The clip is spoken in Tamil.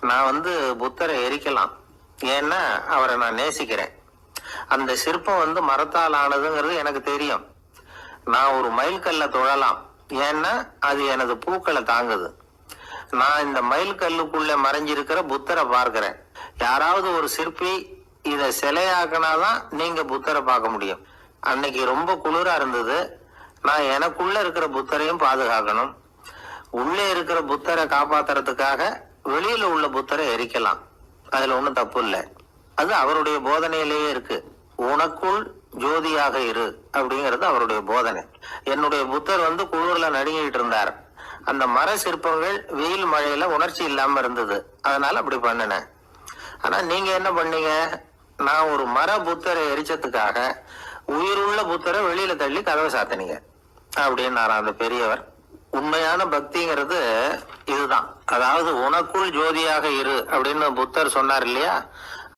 நான் வந்து புத்தரை எரிக்கலாம். ஏன்னா அவரை நான் நேசிக்கிறேன். அந்த சிற்பம் வந்து மரத்தால் ஆனதுங்கிறது எனக்கு தெரியும். நான் ஒரு மைல்கல்ல தொழலாம். ஏன்னா அது எனது பூக்களை தாங்குது. நான் இந்த மைல்கல்லுக்குள்ள மறைஞ்சிருக்கிற புத்தரை பார்க்கிறேன். யாராவது ஒரு சிற்பி இதை சிலையாக்கினாதான் நீங்க புத்தரை பார்க்க முடியும். அன்னைக்கு ரொம்ப குளிரா இருந்தது. நான் எனக்குள்ள இருக்கிற புத்தரையும் பாதுகாக்கணும். உள்ளே இருக்கிற புத்தரை காப்பாத்துறதுக்காக வெளியில உள்ள புத்தரை எரிக்கலாம். அதுல ஒண்ணும் தப்பு இல்லை. அது அவருடைய போதனையிலேயே இருக்கு. உனக்குள் ஜோதியாக இரு அப்படிங்கிறது அவருடைய போதனை. என்னுடைய புத்தர் வந்து குளிர்ல நடுங்கிட்டு இருந்தார். அந்த மர சிற்பங்கள் வெயில் மழையில உணர்ச்சி இல்லாம இருந்தது. அதனால அப்படி பண்ணினேன் ஆனா நீங்க என்ன பண்ணீங்க? நான் ஒரு மர புத்தரை எரிச்சதுக்காக உயிருள்ள புத்தரை வெளியில தள்ளி கதவை சாத்தினீங்க. அப்படின்னாராம் அந்த பெரியவர் உண்மையான பக்திங்கிறது இதுதான். அதாவது உனக்குள் ஜோதியாக இரு அப்படின்னு புத்தர் சொன்னார் இல்லையா?